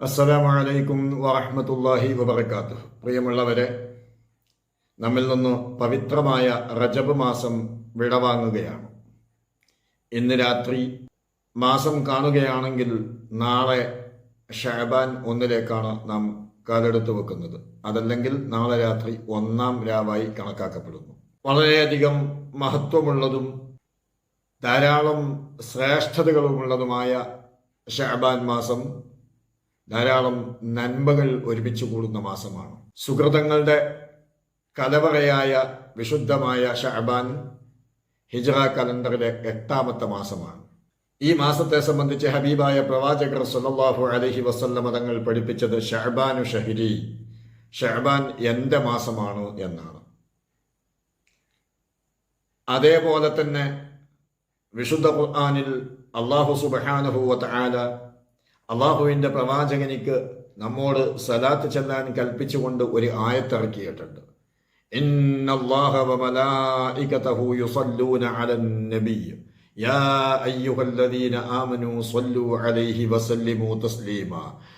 അസ്സലാമു അലൈക്കും വറഹ്മത്തുള്ളാഹി വബറകാത്തു പ്രിയമുള്ളവരെ നമ്മിൽ നിന്ന് പവിത്രമായ റജബ് മാസം വിടവാങ്ങുകയാണ്. ഇന്ന് രാത്രി മാസം കാണുകയാണെങ്കിൽ നാളെ ഷാബാൻ ഒന്നിലേക്കാണ് നാം കാലെടുത്ത് വെക്കുന്നത്. അതല്ലെങ്കിൽ നാളെ രാത്രി ഒന്നാം രാവായി കണക്കാക്കപ്പെടുന്നു. വളരെയധികം മഹത്വമുള്ളതും ധാരാളം ശ്രേഷ്ഠതകളുമുള്ളതുമായ ഷാബാൻ മാസം ധാരാളം നന്മകൾ ഒരുമിച്ച് കൂടുന്ന മാസമാണ്. സുഹൃതങ്ങളുടെ കലവറയായ വിശുദ്ധമായ ഷഹബാൻ ഹിജറ കലണ്ടറിലെ എട്ടാമത്തെ മാസമാണ്. ഈ മാസത്തെ സംബന്ധിച്ച് ഹബീബായ പ്രവാചകർ സല്ലല്ലാഹു അലഹി വസല്ല മതങ്ങൾ പഠിപ്പിച്ചത് ഷഹബാനു ഷഹിരി ഷഹബാൻ എന്റെ മാസമാണ് എന്നാണ്. അതേപോലെ തന്നെ വിശുദ്ധ ഖുർആാനിൽ അള്ളാഹു സുബ്ഹാനഹു വതആല അള്ളാഹുവിന്റെ പ്രവാചകനിക്ക് നമ്മോട് സലാത്ത് ചെല്ലാൻ കൽപ്പിച്ചുകൊണ്ട് ഒരു ആയത്തിറക്കിയിട്ടുണ്ട്.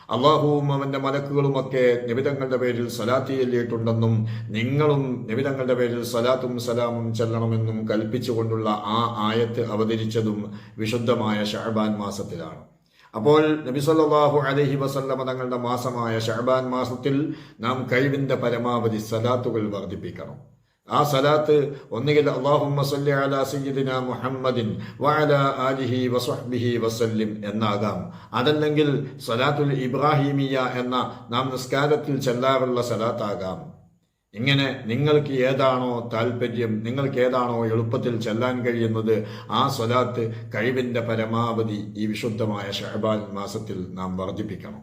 അള്ളാഹുവും അവന്റെ മലക്കുകളുമൊക്കെ നിബിതങ്ങളുടെ പേരിൽ സലാത്തി ചൊല്ലിയിട്ടുണ്ടെന്നും നിങ്ങളും നിബിതങ്ങളുടെ പേരിൽ സലാത്തും സലാമും ചെല്ലണമെന്നും കൽപ്പിച്ചുകൊണ്ടുള്ള ആ ആയത്ത് അവതരിച്ചതും വിശുദ്ധമായ ഷഹബാൻ മാസത്തിലാണ്. അപ്പോൾ നബി സല്ലാഹു അലഹി വസല്ലമ തങ്ങളുടെ മാസമായ ഷഹബാൻ മാസത്തിൽ നാം കഴിവിന്റെ പരമാവധി സലാത്തുകൾ വർദ്ധിപ്പിക്കണം. ആ സലാത്ത് ഒന്നുകിൽ അള്ളാഹുമ്മ സല്ലി അലാ സയ്യിദിന മുഹമ്മദിൻ വഅല ആലിഹി വസ്വഹ്ബിഹി വസല്ലിം എന്നാകാം. അതല്ലെങ്കിൽ സലാത്തുൽ ഇബ്രാഹിമിയ എന്ന നാം നിസ്കാരത്തിൽ ചെല്ലാറുള്ള സലാത്താകാം. ഇങ്ങനെ നിങ്ങൾക്ക് ഏതാണോ താല്പര്യം നിങ്ങൾക്ക് ഏതാണോ എളുപ്പത്തിൽ ചെല്ലാൻ കഴിയുന്നത് ആ സ്വലാത്ത് കഴിവിന്റെ പരമാവധി ഈ വിശുദ്ധമായ ഷഹബാൻ മാസത്തിൽ നാം വർദ്ധിപ്പിക്കണം.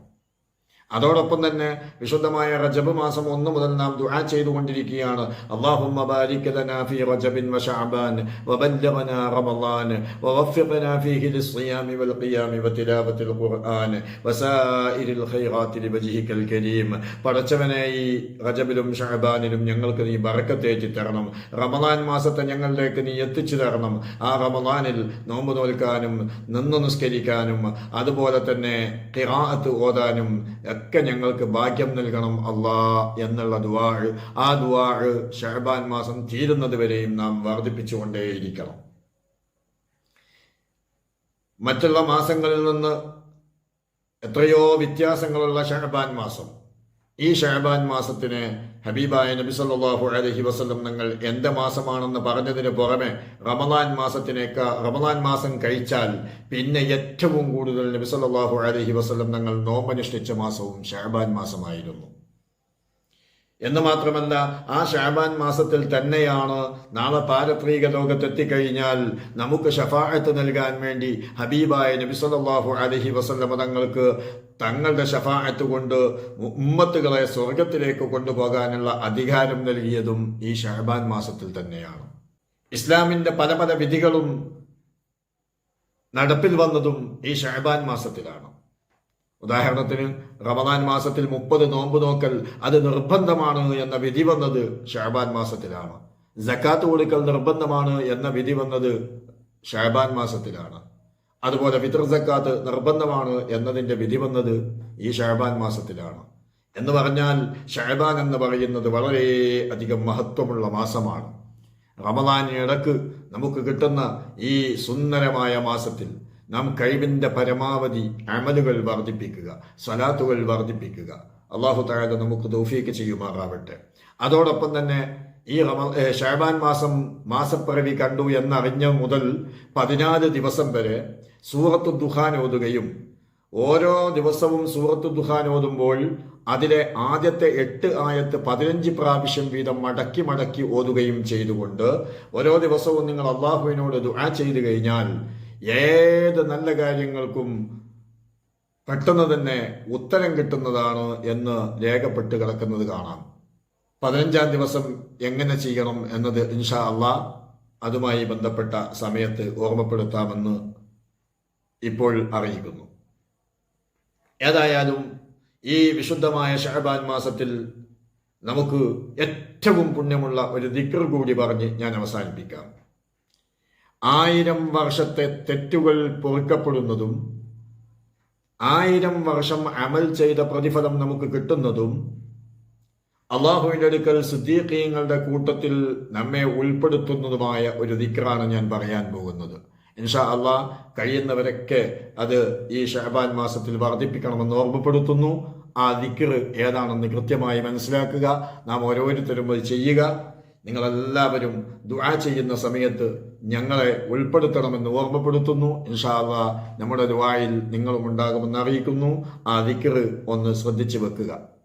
അതോടൊപ്പം തന്നെ വിശുദ്ധമായ റജബ് മാസം ഒന്ന് മുതൽ നാം ദുആ ചെയ്തുകൊണ്ടിരിക്കുകയാണ്. അല്ലാഹുമ്മ ബാരിക് ലനാ ഫീ റജബിൻ വ ശഅബാൻ വ വബല്ലഗനാ റമളാൻ വവഫിഖനാ ഫീഹി ലിസ്സിയാമി വൽഖിയാമി വതിലാവത്തിൽ ഖുർആൻ വസായിരിൽ ഖൈറാത്തി ലിവജ്ഹിക്കൽ കരീം. പടച്ചവനെ ഈ റജബിലും ഷഅബാനിലും ഞങ്ങൾക്ക് നീ ബറക്കത്തേറ്റി തരണം. റമളാൻ മാസത്തെ ഞങ്ങളിലേക്ക് നീ എത്തിച്ചു തരണം. ആ റമളാനിൽ നോമ്പ് നോൽക്കാനും നിന്ന് നിസ്കരിക്കാനും അതുപോലെ തന്നെ ഖിറാഅത്ത് ഓതാനും ഒക്കെ ഞങ്ങൾക്ക് ഭാഗ്യം നൽകണം അള്ളാ എന്നുള്ള ദുവാഴ് ആ ദുവാഴ് ഷഹബാൻ മാസം തീരുന്നത് വരെയും നാം വർദ്ധിപ്പിച്ചുകൊണ്ടേയിരിക്കണം. മറ്റുള്ള മാസങ്ങളിൽ നിന്ന് എത്രയോ വ്യത്യാസങ്ങളുള്ള ഷഹബാൻ മാസം. ഈ ഷഹബാൻ മാസത്തിന് ഹബീബായ നബി സല്ലാഹു അലഹി വസ്ലം നിങ്ങൾ എന്റെ മാസമാണെന്ന് പറഞ്ഞതിന് പുറമെ റമദാൻ മാസത്തിനേക്കാ റമദാൻ മാസം കഴിച്ചാൽ പിന്നെ ഏറ്റവും കൂടുതൽ നബി സല്ലല്ലാഹു അലൈഹി വസല്ലം നിങ്ങൾ നോമ്പനുഷ്ഠിച്ച മാസവും ഷഹബാൻ മാസമായിരുന്നു. എന്ന് മാത്രമല്ല ആ ഷാബാൻ മാസത്തിൽ തന്നെയാണ് നാളെ പാരത്രീക ലോകത്തെത്തിക്കഴിഞ്ഞാൽ നമുക്ക് ഷഫാഅത്ത് നൽകാൻ വേണ്ടി ഹബീബായ നബിസലാഹു അലഹി വസല്ലമ തങ്ങൾക്ക് തങ്ങളുടെ ഷഫാഅത്ത് കൊണ്ട് ഉമ്മത്തുകളെ സ്വർഗത്തിലേക്ക് കൊണ്ടുപോകാനുള്ള അധികാരം നൽകിയതും ഈ ഷഹബാൻ മാസത്തിൽ തന്നെയാണ്. ഇസ്ലാമിന്റെ പല പല വിധികളും നടപ്പിൽ വന്നതും ഈ ഷഹബാൻ മാസത്തിലാണ്. ഉദാഹരണത്തിന് റമദാൻ മാസത്തിൽ മുപ്പത് നോമ്പ് നോക്കൽ അത് നിർബന്ധമാണ് എന്ന വിധി വന്നത് ഷാബാൻ മാസത്തിലാണ്. ജക്കാത്ത് കൊടുക്കൽ നിർബന്ധമാണ് എന്ന വിധി വന്നത് ഷാബാൻ മാസത്തിലാണ്. അതുപോലെ ഫിത്ർ ജക്കാത്ത് നിർബന്ധമാണ് എന്നതിന്റെ വിധി വന്നത് ഈ ഷാബാൻ മാസത്തിലാണ്. എന്ന് പറഞ്ഞാൽ ഷാബാൻ എന്ന് പറയുന്നത് വളരെ അധികം മഹത്വമുള്ള മാസമാണ്. റമദാൻ ഇടയ്ക്ക് നമുക്ക് കിട്ടുന്ന ഈ സുന്ദരമായ മാസത്തിൽ നാം കഴിവിന്റെ പരമാവധി അമലുകൾ വർദ്ധിപ്പിക്കുക സ്വലാത്തുകൾ വർദ്ധിപ്പിക്കുക. അള്ളാഹു താഴെ നമുക്ക് തൗഫീക്ക് ചെയ്യുമാറാവട്ടെ. അതോടൊപ്പം തന്നെ ഈ ഷാബാൻ മാസം മാസപ്പിറവി കണ്ടു എന്നറിഞ്ഞ മുതൽ പതിനാല് ദിവസം വരെ സൂറത്തു ദുഹാൻ ഓതുകയും ഓരോ ദിവസവും സൂറത്തു ദുഹാൻ ഓതുമ്പോൾ അതിലെ ആദ്യത്തെ എട്ട് ആയത്ത് പതിനഞ്ച് പ്രാവശ്യം വീതം മടക്കി മടക്കി ഓതുകയും ചെയ്തുകൊണ്ട് ഓരോ ദിവസവും നിങ്ങൾ അള്ളാഹുവിനോട് ദുആ ചെയ്തു കഴിഞ്ഞാൽ ഏത് നല്ല കാര്യങ്ങൾക്കും പെട്ടെന്ന് തന്നെ ഉത്തരം കിട്ടുന്നതാണ് എന്ന് രേഖപ്പെട്ട് കിടക്കുന്നത് കാണാം. പതിനഞ്ചാം ദിവസം എങ്ങനെ ചെയ്യണം എന്നത് ഇൻഷാ അള്ളാ അതുമായി ബന്ധപ്പെട്ട സമയത്ത് ഓർമ്മപ്പെടുത്താമെന്ന് ഇപ്പോൾ അറിയിക്കുന്നു. ഏതായാലും ഈ വിശുദ്ധമായ ഷഹബാൻ മാസത്തിൽ നമുക്ക് ഏറ്റവും പുണ്യമുള്ള ഒരു ദിക്കർ കൂടി പറഞ്ഞ് ഞാൻ അവസാനിപ്പിക്കാം. ആയിരം വർഷത്തെ തെറ്റുകൾ പൊറുക്കപ്പെടുന്നതും ആയിരം വർഷം അമൽ ചെയ്ത പ്രതിഫലം നമുക്ക് കിട്ടുന്നതും അള്ളാഹുവിന്റെ അടുക്കൽ സിദ്ദീഖീങ്ങളുടെ കൂട്ടത്തിൽ നമ്മെ ഉൾപ്പെടുത്തുന്നതുമായ ഒരു ദിക്റാണ് ഞാൻ പറയാൻ പോകുന്നത്. ഇൻഷാ അള്ളാഹ് കഴിയുന്നവരൊക്കെ അത് ഈ ഷഹബാൻ മാസത്തിൽ വർദ്ധിപ്പിക്കണമെന്ന് ഓർമ്മപ്പെടുത്തുന്നു. ആ ദിക്ർ ഏതാണെന്ന് കൃത്യമായി മനസ്സിലാക്കുക. നാം ഓരോരുത്തരും അത് ചെയ്യുക. നിങ്ങളെല്ലാവരും ദുആ ചെയ്യുന്ന സമയത്ത് ഞങ്ങളെ ഉൾപ്പെടുത്തണമെന്ന് ഓർമ്മപ്പെടുത്തുന്നു. ഇൻഷാ അള്ളാഹ് നമ്മുടെ ദുആയിൽ നിങ്ങളും ഉണ്ടാകുമെന്ന് അറിയിക്കുന്നു. ആ ദിക്ർ ഒന്ന് ശ്രദ്ധിച്ചു വെക്കുക.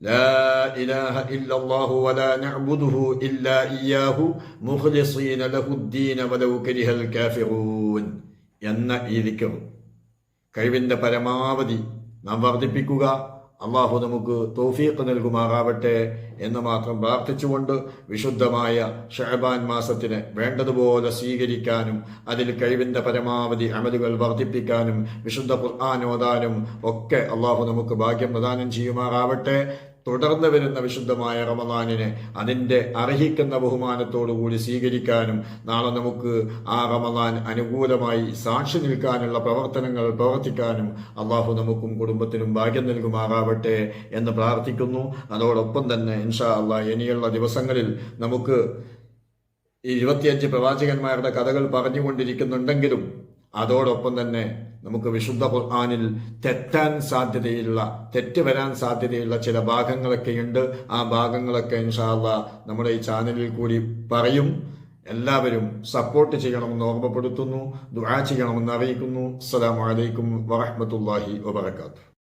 لا إله إلا الله ولا نعبده إلا إياه مخلصين له الدين ولو كره الكافرون എന്ന ഈ ദിക്ർ കഴിവിന്റെ പരമാവധി നാം വർദ്ധിപ്പിക്കുക അള്ളാഹു നമുക്ക് തോഫീഖ് നൽകുമാറാവട്ടെ എന്ന് മാത്രം പ്രാർത്ഥിച്ചുകൊണ്ട് വിശുദ്ധമായ ഷഹബാൻ മാസത്തിന് വേണ്ടതുപോലെ സ്വീകരിക്കാനും അതിൽ കഴിവിന്റെ പരമാവധി അമലുകൾ വർദ്ധിപ്പിക്കാനും വിശുദ്ധ ഖുർആൻ ഓതാനും ഒക്കെ അള്ളാഹു നമുക്ക് ഭാഗ്യം പ്രദാനം ചെയ്യുമാറാവട്ടെ തുടർന്ന് വരുന്ന വിശുദ്ധമായ റമദാനിനെ അതിന്റെ അർഹിക്കുന്ന ബഹുമാനത്തോടുകൂടി സ്വീകരിക്കാനും നാളെ നമുക്ക് ആ റമദാൻ അനുകൂലമായി സാക്ഷി നിൽക്കാനുള്ള പ്രവർത്തനങ്ങൾ പ്രവർത്തിക്കാനും അള്ളാഹു നമുക്കും കുടുംബത്തിനും ഭാഗ്യം നൽകുമാറാവട്ടെ എന്ന് പ്രാർത്ഥിക്കുന്നു. അതോടൊപ്പം തന്നെ ഇൻഷാ അള്ളാഹ് ഇനിയുള്ള ദിവസങ്ങളിൽ നമുക്ക് ഈ ഇരുപത്തിയഞ്ച് പ്രവാചകന്മാരുടെ കഥകൾ പറഞ്ഞുകൊണ്ടിരിക്കുന്നുണ്ടെങ്കിലും അതോടൊപ്പം തന്നെ നമുക്ക് വിശുദ്ധ ഖുർആാനിൽ തെറ്റാൻ സാധ്യതയുള്ള തെറ്റ് വരാൻ സാധ്യതയുള്ള ചില ഭാഗങ്ങളൊക്കെയുണ്ട്. ആ ഭാഗങ്ങളൊക്കെ ഇൻഷാല്ല നമ്മുടെ ഈ ചാനലിൽ കൂടി പറയും. എല്ലാവരും സപ്പോർട്ട് ചെയ്യണമെന്ന് ഓർമ്മപ്പെടുത്തുന്നു ദുആ ചെയ്യണമെന്ന് അറിയിക്കുന്നു. അസ്സലാമു അലൈക്കും വറഹ്മത്തുള്ളാഹി വബറകാതുഹു.